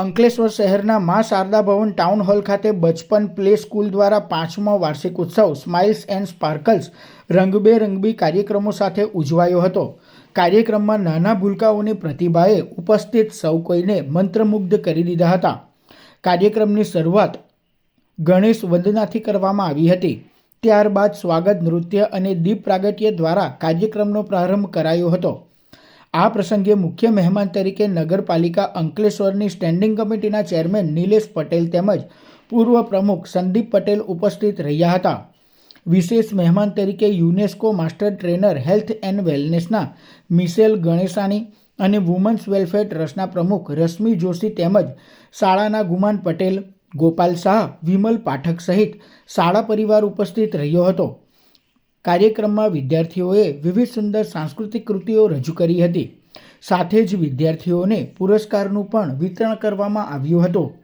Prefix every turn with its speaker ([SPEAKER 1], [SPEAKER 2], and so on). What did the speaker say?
[SPEAKER 1] અંકલેશ્વર શહેરના મા શારદા ભવન town hall ખાતે બચપન પ્લે સ્કૂલ દ્વારા પાંચમો વાર્ષિક ઉત્સવ સ્માઇલ્સ એન્ડ સ્પાર્કલ્સ રંગબેરંગબી કાર્યક્રમો સાથે ઉજવાયો હતો. કાર્યક્રમમાં નાના ભૂલકાઓની પ્રતિભાએ ઉપસ્થિત સૌ કોઈને મંત્રમુગ્ધ કરી દીધા હતા. કાર્યક્રમની શરૂઆત ગણેશ વંદનાથી કરવામાં આવી હતી. ત્યારબાદ સ્વાગત નૃત્ય અને દીપ પ્રાગટ્ય દ્વારા કાર્યક્રમનો પ્રારંભ કરાયો હતો. આ પ્રસંગે મુખ્ય મહેમાન તરીકે નગરપાલિકા અંકલેશ્વરની સ્ટેન્ડિંગ કમિટીના ચેરમેન નિલેશ પટેલ તેમજ પૂર્વ પ્રમુખ સંદીપ પટેલ ઉપસ્થિત રહ્યા હતા. વિશેષ મહેમાન તરીકે UNESCO master trainer health and વેલનેસના Michelle ગણેશાની અને વુમન્સ વેલફેર ટ્રસ્ટના પ્રમુખ રશ્મિ જોશી તેમજ શાળાના ગુમાન પટેલ, ગોપાલ શાહ, વિમલ પાઠક સહિત શાળા પરિવાર ઉપસ્થિત રહ્યો હતો. કાર્યક્રમમાં વિદ્યાર્થીઓએ વિવિધ સુંદર સાંસ્કૃતિક કૃતિઓ રજૂ કરી હતી. સાથે જ વિદ્યાર્થીઓને પુરસ્કારનું પણ વિતરણ કરવામાં આવ્યું હતું.